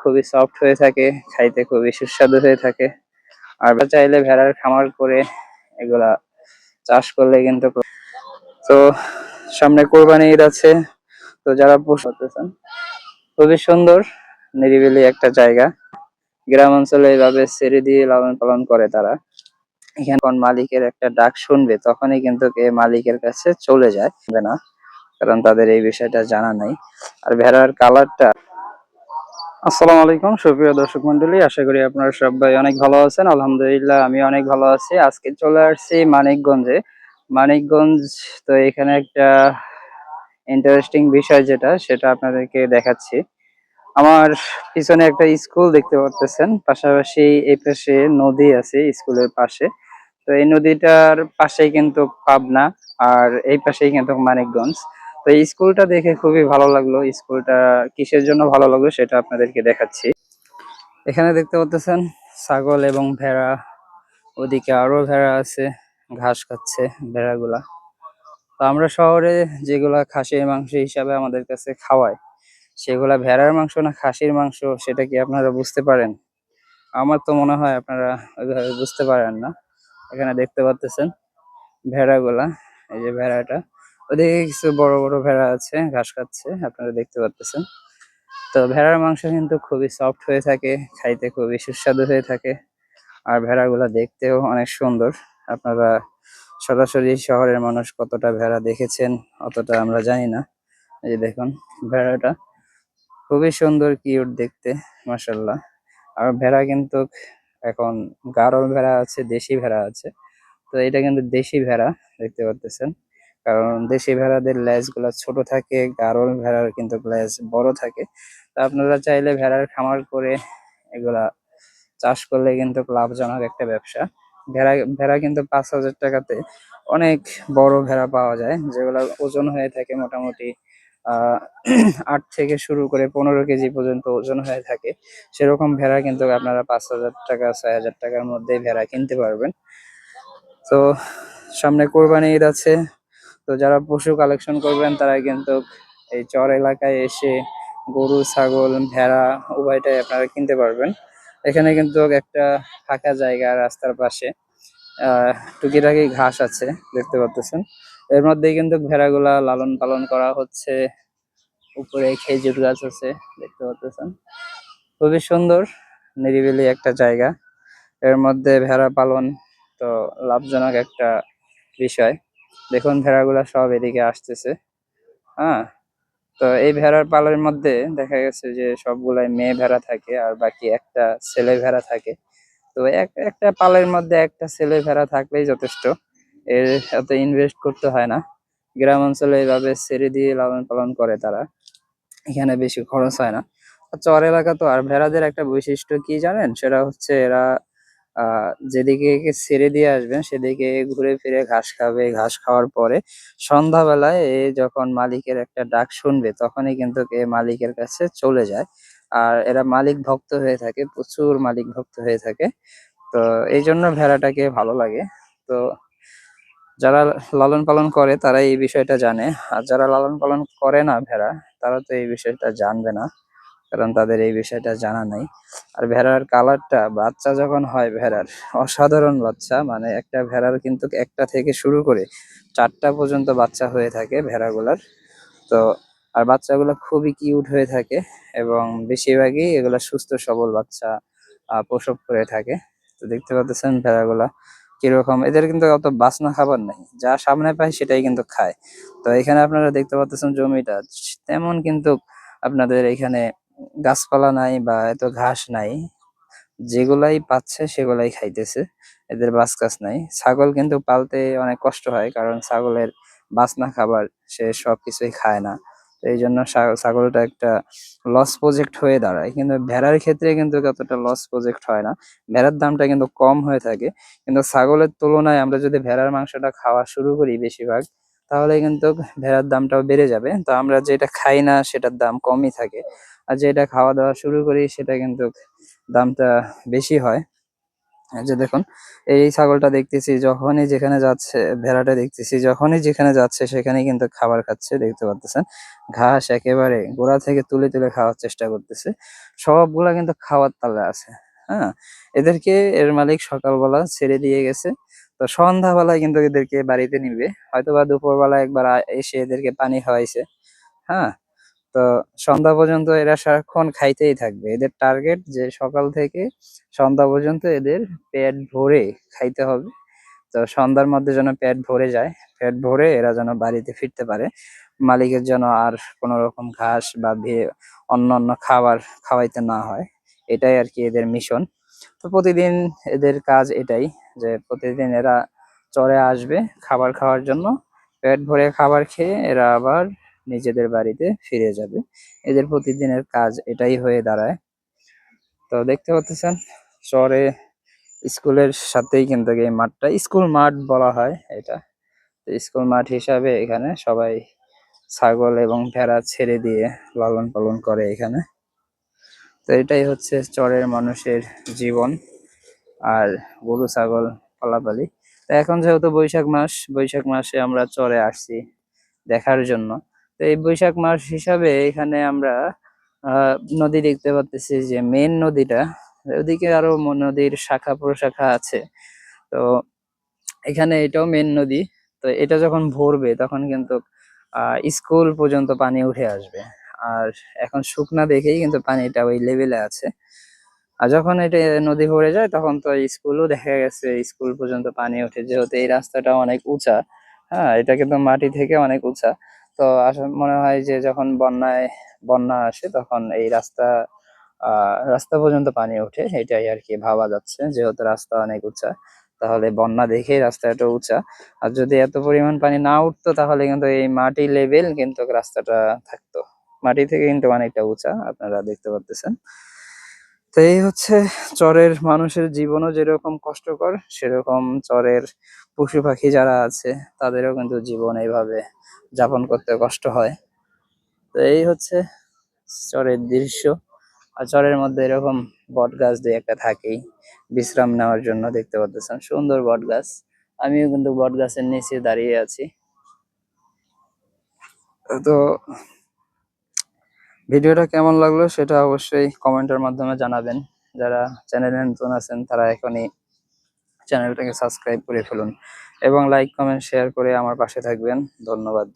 খুবই সফট হয়ে থাকে, খাইতে খুবই সুস্বাদু হয়ে থাকে। আর চাইলে ভেড়ার খামার করে এগুলা চাষ করলে কিন্তু তো সামনে কোরবানি ঈদ আছে, তো যারা পশু করতেছেন খুবই সুন্দর, নিরিবিলি একটা জায়গা। গ্রাম অঞ্চলে এইভাবে ছেড়ে দিয়ে লালন পালন করে তারা। এখানে মালিকের একটা ডাক শুনবে, তখনই কিন্তু কে মালিকের কাছে চলে যায় না, কারণ তাদের এই বিষয়টা জানা নাই। আর ভেড়ার কালারটা আসসালামু আলাইকুম, সুপ্রিয় দর্শক মন্ডলী আশা করি আপনারা সবাই অনেক ভালো আছেন। আলহামদুলিল্লাহ, আমি অনেক ভালো আছি। আজকে চলে আসছি মানিকগঞ্জে। মানিকগঞ্জ তো এখানে একটা ইন্টারেস্টিং বিষয় যেটা, সেটা আপনাদেরকে দেখাচ্ছি। আমার পিছনে একটা স্কুল দেখতে পারতেছেন, পাশাপাশি এই পাশে নদী আছে স্কুলের পাশে। তো এই নদীটার পাশেই কিন্তু পাবনা, আর এই পাশেই কিন্তু মানিকগঞ্জ। তো স্কুলটা দেখে খুবই ভালো লাগল। স্কুলটা কিসের জন্য ভালো লাগল সেটা আপনাদেরকে দেখাচ্ছি। এখানে দেখতে পাচ্ছেন, ছাগল এবং ভেড়া। ওদিকে আরও ভেড়া আছে, ঘাস খাচ্ছে ভেড়াগুলা। তো আমরা শহরে যেগুলা খাসির মাংস হিসাবে আমাদের কাছে খাওয়ায়, সেগুলা ভেড়ার মাংস না খাসির মাংস, সেটা কি আপনারা বুঝতে পারেন? আমার তো মনে হয় আপনারা ওইভাবে বুঝতে পারেন না। এখানে দেখতে পাচ্ছেন ভেড়াগুলা, এই যে ভেড়াটা। ওদিকে কিছু বড় বড় ভেড়া আছে, ঘাস খাচ্ছে, আপনারা দেখতে পাচ্ছেন তো ভেড়ার মাংস কিন্তু খুবই সফট হয়ে থাকে, খাইতে খুবই সুস্বাদু হয়ে থাকে, আর ভেড়াগুলা দেখতেও অনেক সুন্দর। আপনারা সরাসরি শহরের মানুষ কতটা ভেড়া দেখেছেন, অতটা আমরা জানি না। এই যে দেখুন ভেড়াটা, খুবই সুন্দর কিউট দেখতে মাসাল্লাহ আর ভেড়া কিন্তু এখন গারল ভেড়া আছে, দেশি ভেড়া আছে। তো এটা কিন্তু দেশি ভেড়া, দেখতে পাচ্ছেন কারণ দেশি ভেড়াদের লেজগুলা ছোট থাকে, গারল ভেড়ার কিন্তু লেজ বড় থাকে। তা আপনারা চাইলে ভেড়ার খামার করে এগুলা চাষ করলে কিন্তু লাভজনক একটা ব্যবসা। ভেড়া ভেড়া কিন্তু পাঁচ হাজার টাকাতে অনেক বড় ভেড়া পাওয়া যায়, যেগুলো ওজন হয়ে থাকে মোটামুটি আট থেকে শুরু করে পনেরো কেজি পর্যন্ত ওজন হয়ে থাকে। সেরকম ভেড়া কিন্তু আপনারা পাঁচ হাজার টাকা, ছয় হাজার টাকার মধ্যে ভেড়া কিনতে পারবেন। তো সামনে কোরবানি ঈদ আছে যারা পশু কালেকশন করবেন তারা কিন্তু এই চর এলাকায় এসে গরু, ছাগল, ভেড়া উভয়টাই আপনারা কিনতে পারবেন। এখানে কিন্তু একটা ফাঁকা জায়গা রাস্তার পাশে। টুকিটাকি ঘাস আছে, দেখতে পাচ্ছেন। এর মধ্যেই কিন্তু ভেড়াগুলা লালন পালন করা হচ্ছে। উপরে খেজুর গাছ আছে, দেখতে পাচ্ছেন। খুবই সুন্দর, নিরিবিলি একটা জায়গা। এর মধ্যে ভেড়া পালন তো লাভজনক একটা বিষয়। দেখুন ভেড়াগুলা সব এদিকে আসতেছে। হ্যাঁ? তো এই ভেড়ার পালের মধ্যে দেখা গেছে যে সবগুলাই মেয়ে ভেড়া থাকে আর বাকি একটা ছেলে ভেড়া থাকে। তো এক, একটা পালের মধ্যে একটা ছেলে ভেড়া থাকলেই যথেষ্ট। এর এত ইনভেস্ট করতে হয় না। গ্রাম অঞ্চলে এইভাবে ছেড়ে দিয়ে লালন পালন করে তারা। এখানে বেশি খরচ হয় না। চর এলাকা তো, আর ভেড়াদের একটা বৈশিষ্ট্য কি জানেন? সেটা হচ্ছে এরা যেদিকে ছেড়ে দিয়ে আসবেন, সেদিকে ঘুরে ফিরে ঘাস খাবে। ঘাস খাওয়ার পরে সন্ধ্যাবেলায় এ যখন মালিকের একটা ডাক শুনবে, তখনই কিন্তু এ মালিকের কাছে চলে যায়। আর এরা মালিক ভক্ত হয়ে থাকে, প্রচুর মালিক ভক্ত হয়ে থাকে। তো এই জন্য ভেড়াটাকে ভালো লাগে। তো যারা লালন পালন করে তারা এই বিষয়টা জানে। আর যারা লালন পালন করে না ভেড়া, তারা তো এই বিষয়টা জানবে না। কারণ তাদের এই বিষয়টা জানা নাই। আর ভেড়ার কালারটা, বাচ্চা যখন হয় ভেড়ার, অসাধারণ বাচ্চা মানে একটা ভেড়ার কিন্তু একটা থেকে শুরু করে চারটা পর্যন্ত বাচ্চা হয়ে থাকে ভেড়াগুলার। তো, আর বাচ্চাগুলো খুবই কিউট হয়ে থাকে এবং বেশিরভাগই এগুলা সুস্থ, সবল বাচ্চা প্রসব করে থাকে। তো দেখতে পাচ্ছেন ভেড়াগুলা কীরকম। এদের কিন্তু অত বাসনা খাবার নাই। যা সামনে পায় সেটাই কিন্তু খায়। তো এখানে আপনারা দেখতে পাচ্ছেন জমিটা, তেমন কিন্তু আপনাদের এখানে গাছপালা নাই বা এত ঘাস নাই, যেগুলাই পাচ্ছে সেগুলাই খাইতেছে, এদের বাসকাস নাই। ছাগল কিন্তু পালতে অনেক কষ্ট হয়, কারণ ছাগলের বাসনা খাবার সে সবকিছুই খায় না। তো এই জন্য ছাগলটা একটা লস প্রজেক্ট হয়ে দাঁড়ায়। কিন্তু ভেড়ার ক্ষেত্রে কিন্তু ততটা লস প্রজেক্ট হয় না। ভেড়ার দামটা কিন্তু কম হয়ে থাকে। কিন্তু ছাগলের তুলনায় আমরা যদি ভেড়ার মাংসটা খাওয়া শুরু করি বেশিরভাগ, তাহলে কিন্তু ভেড়ার দামটাও বেড়ে যাবে। তো আমরা যেটা খাই না, সেটার দাম কমই থাকে। আর যেটা খাওয়া দাওয়া শুরু করি সেটা কিন্তু দামটা বেশি হয়। যে দেখুন, এই ছাগলটা দেখতেছি, যখনই যেখানে যাচ্ছে, ভেড়াটা দেখতেছি, যখনই যেখানে যাচ্ছে সেখানে কিন্তু খাবার খাচ্ছে, দেখতে পাচ্ছেন ঘাস একেবারে গোড়া থেকে তুলে তুলে খাওয়ার চেষ্টা করতেছে। সবগুলা কিন্তু খাওয়ার তালে আছে হ্যাঁ? এদেরকে এর মালিক সকালবেলা ছেড়ে দিয়ে গেছে। তো সন্ধ্যাবেলায় কিন্তু এদেরকে বাড়িতে নিবে। হয়তো বা দুপুরবেলা একবার এসে এদেরকে পানি খাওয়াইছে হ্যাঁ? তো সন্ধ্যা পর্যন্ত এরা সারাক্ষণ খাইতেই থাকবে। এদের টার্গেট যে সকাল থেকে সন্ধ্যা পর্যন্ত এদের পেট ভরে খাইতে হবে। তো সন্ধ্যার মধ্যে যেন পেট ভরে যায়, পেট ভরে এরা যেন বাড়িতে ফিরতে পারে। মালিকের যেন আর কোনো রকম ঘাস বা অন্য অন্য খাবার খাওয়াইতে না হয়, এটাই আর কি এদের মিশন তো প্রতিদিন এদের কাজ এটাই যে প্রতিদিন এরা চরে আসবে খাবার খাওয়ার জন্য। পেট ভরে খাবার খেয়ে এরা আবার নিজেদের বাড়িতে ফিরে যাবে। এদের প্রতিদিনের কাজ এটাই হয়ে দাঁড়ায়। তো দেখতে পাচ্ছেন, চরে স্কুলের সাথেই কিন্তু এই মাঠটা, স্কুল মাঠ বলা হয় এটা। তো স্কুল মাঠ হিসাবে এখানে সবাই ছাগল এবং ভেড়া ছেড়ে দিয়ে লালন পালন করে এখানে। তো এটাই হচ্ছে চরের মানুষের জীবন আর গরু, ছাগল পালাপালি। তো এখন যেহেতু বৈশাখ মাস, বৈশাখ মাসে আমরা চরে আসছি দেখার জন্য। তো এই বৈশাখ মাস হিসাবে এখানে আমরা নদী দেখতে পাচ্ছি যে মেন নদীটা। ওদিকে আরও নদীর শাখা প্রশাখা আছে। তো এখানে এটাও মেন নদী। তো এটা যখন ভরবে তখন কিন্তু স্কুল পর্যন্ত পানি উঠে আসবে। আর এখন শুকনা দেখেই কিন্তু পানিটা ওই লেভেলে আছে। আর যখন এটা নদী ভরে যায় তখন তো স্কুলও দেখা গেছে স্কুল পর্যন্ত পানি ওঠে যেহেতু এই রাস্তাটা অনেক উঁচা হ্যাঁ এটা কিন্তু মাটি থেকে অনেক উঁচা। তো আসলে মনে হয় যে যখন বন্যায়, বন্যা আসে তখন এই রাস্তা রাস্তা পর্যন্ত পানি ওঠে, এটাই আর কি ভাবা যাচ্ছে। যেহেতু রাস্তা অনেক উঁচা, তাহলে বন্যা দেখেই রাস্তাটা উঁচা। আর যদি এত পরিমাণ পানি না উঠতো তাহলে কিন্তু এই মাটি লেভেল কিন্তু রাস্তাটা থাকতো। মাটি থেকে কিন্তু অনেকটা উঁচা, আপনারা দেখতে পারতেছেন। তো এই হচ্ছে চরের মানুষের জীবনও যেরকম কষ্টকর, সেরকম চরের পশু পাখি যারা আছে, তাদেরও কিন্তু জীবন এইভাবে যাপন করতে কষ্ট হয়। তো এই হচ্ছে চরের দৃশ্য। আর চরের মধ্যে এরকম বট গাছ দুই একটা থাকেই, বিশ্রাম নেওয়ার জন্য দেখতে পাচ্ছেন সুন্দর বট গাছ আমিও কিন্তু বট গাছের নিচে দাঁড়িয়ে আছি। তো ভিডিওটা কেমন লাগল সেটা অবশ্যই কমেন্টের মাধ্যমে জানাবেন। যারা চ্যানেলে নতুন আছেন, তারা এখনই চ্যানেলটাকে সাবস্ক্রাইব করে ফেলুন এবং লাইক কমেন্ট শেয়ার করে আমার পাশে থাকবেন। ধন্যবাদ।